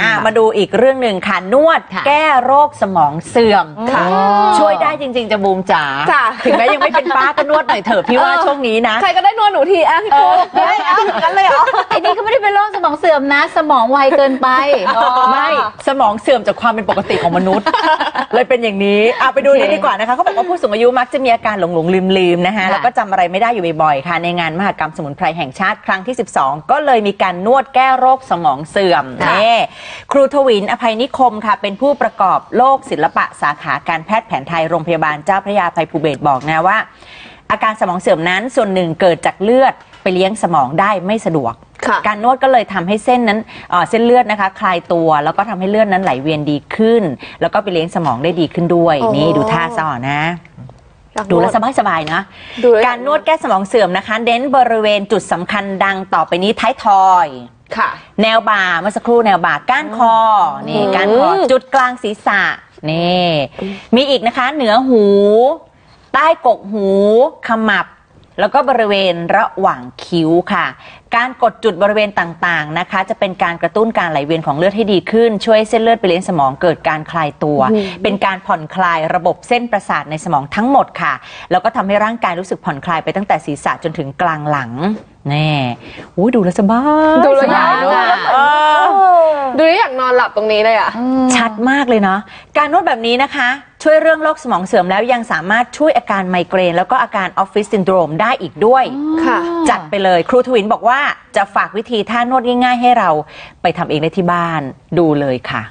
อ่ามาดูอีกเรื่องหนึ่งค่ะนวดค่ะแก้โรคสมองเสื่อมค่ะ ช่วยได้จริง ๆ จะบูมจ๋าจ้ะ ถึงแม้ยังไม่เป็นป้าก็นวดหน่อยเถอะพี่ว่าเออช่วงนี้นะ ใครก็ได้นวดหนูทีอะพี่โป๊ะเฮ้ยเอาอย่างนั้นเลยเหรอ ไอ้นี่ก็ไม่ได้เป็นโรคสมองเสื่อมนะ สมองไวเกินไป ไม่สมองเสื่อมจากความเป็นปกติของมนุษย์ เลยเป็นอย่างนี้เอาไปดูโอเคนี่ดีกว่านะคะเขาบอกว่าผู้สูงอายุมักจะมีอาการหลงหลงลืมลืมๆนะคะค่ะ แล้วก็จำอะไรไม่ได้อยู่บ่อยๆค่ะ ในงานมหกรรมสมุนไพรแห่งชาติครั้งที่ 12 ก็เลยมีการนวดแก้โรคสมองเสื่อมนี่ครูทวินอภัยนิคมค่ะ เป็นผู้ประกอบโรคศิลปะสาขาการแพทย์แผนไทยโรงพยาบาลเจ้าพระยาภัยภูเบศรบอกนะว่า อาการสมองเสื่อมนั้นส่วนหนึ่งเกิดจากเลือดไปเลี้ยงสมองได้ไม่สะดวกค่ะการนวดก็เลยทำให้เส้นนั้นเอ่อเส้นเลือดนะคะ คลายตัว แล้วก็ทำให้เลือดนั้นไหลเวียนดีขึ้น แล้วก็ไปเลี้ยงสมองได้ดีขึ้นด้วยอ๋อนี่ดูท่าซะอ่อนนะ ดูแลวสบายสบายๆนะดูแล้วการนวดแก้สมองเสื่อมนะคะ เน้นบริเวณจุดสำคัญดังต่อไปนี้ท้ายทอย ค่ะ แนวบ่าเมื่อสักครู่แนวบ่าก้านคอนี่อืมก้านคอจุดกลางศีรษะนี่มีอีกนะคะ เหนือหู ใต้กกหูขมับ แล้วก็บริเวณระหว่างคิ้วค่ะ การกดจุดบริเวณต่างๆนะคะ จะเป็นการกระตุ้นการไหลเวียนของเลือดให้ดีขึ้น ช่วยให้เส้นเลือดไปเลี้ยงสมองเกิดการคลายตัว เป็นการผ่อนคลายระบบเส้นประสาทในสมองทั้งหมดค่ะ แล้วก็ทำให้ร่างกายรู้สึกผ่อนคลายไปตั้งแต่ศีรษะจนถึงกลางหลังแน่อุ้ยดูแล้วสบายดูแล้วสบายอยากเนอะเออ ดูแล้วอยากนอนหลับตรงนี้เลยอะ ชัดมากเลยเนาะการนวดแบบนี้นะคะ ช่วยเรื่องโรคสมองเสื่อมแล้วยังสามารถช่วยอาการไมเกรน แล้วก็อาการออฟฟิศซินโดรมได้อีกด้วย ค่ะ จัดไปเลยครูทวินบอกว่าจะฝากวิธีท่านวดง่ายๆ ให้เราไปทำเองได้ที่บ้านดูเลยค่ะ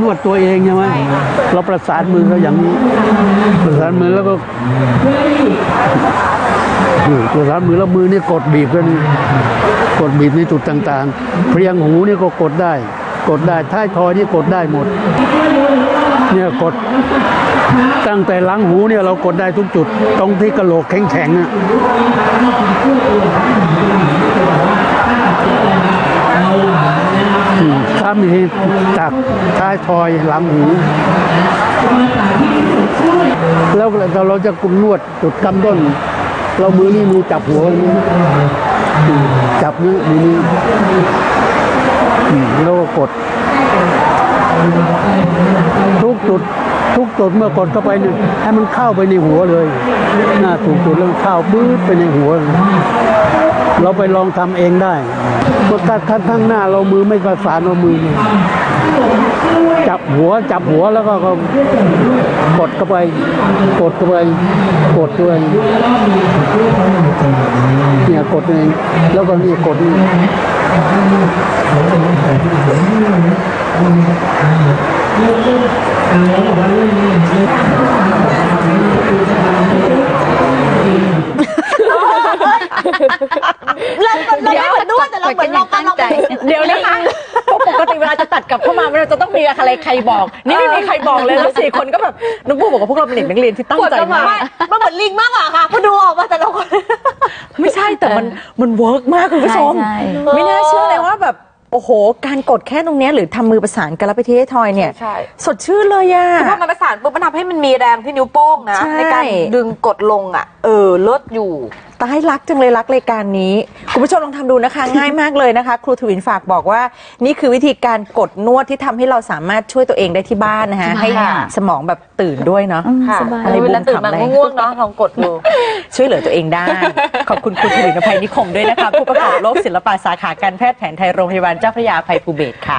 นวดตัวเองใช่ไหมเราประสานมือเราอย่างนี้ ประสานมือแล้วก็ นี่ประสานมือแล้วมือนี่กดบีบกันนี่กดบีบในจุดต่างๆ เพียงหูนี่ก็กดได้ กดได้ท้ายทอยนี่กดได้หมด เนี่ยกดตั้งแต่หลังหูเนี่ยเรากดได้ทุกจุด ตรงที่กระโหลกแข็งๆอะอืมถ้ามีจากท้ายทอยหลังหู แล้วเราจะกุมนวดจุดกำต้น เรามือนี่มือจับหัวนี้อืมจับนี้มือนี้อืมแล้วก็กด ทุกจุดทุกจุดเมื่อกดเข้าไปเนี่ยให้มันเข้าไปในหัวเลยหน้าถูกจุดแล้วเข้าปื๊ดไปในหัว เราไปลองทำเองได้เพราะถ้าถ้าข้างหน้าเรามือไม่ประสานเอามือ จับหัวจับหัวแล้วก็ก็กดเข้าไปกดเข้าไปกดด้วยเนี่ยกดเองแล้วก็นี่กดนี่เราเราไม่เหมือนนวดแต่เราเหมือนเราตั้งใจ เดี๋ยวนะคะเพราะปกติเวลาจะตัด กลับเข้ามาเราจะต้องมีอะไรใครบอก นี่ไม่มีใครบอกเลยแล้วสี่คนก็แบบน้องบูบอกว่าพวกเราเป็นเด็กนักเรียนที่ตั้งใจมากมันเหมือนลิงมากกว่าค่ะพอดูออกมาแต่ละคนไม่ใช่แต่มันมันเวิร์กมากคุณผู้ชมใช่ใช่ไม่น่าเชื่อเลยว่าแบบ โอ้โห การกดแค่ตรงเนี้ยหรือทำมือประสานกันแล้วไปที่ให้ทอยเนี่ย ใช่สดชื่นเลยอะพอมันประสานปุ๊บมันทำให้มันมีแรงที่นิ้วโป้งนะใช่ ในการดึงกดลงอะ เออลดอยู่ ตายรักจังเลยรักรายการนี้ คุณผู้ชมลองทำดูนะคะ ง่ายมากเลยนะคะ ครูทวินฝากบอกว่า นี่คือวิธีการกดนวดที่ทำให้เราสามารถช่วยตัวเองได้ที่บ้านนะคะ ให้ค่ะ สมองแบบตื่นด้วยเนาะ ค่ะสบาย อะไรเวลาตื่นมาบูมขำอะไรง่วงๆเนาะลองกดดู ช่วยเหลือตัวเองได้ ขอบคุณครูทวินอภัยนิคมด้วยนะคะ ผู้ประกอบโรคศิลปะสาขาการแพทย์แผนไทยโรงพยาบาลเจ้าพระยาอภัยภูเบศร์ค่ะ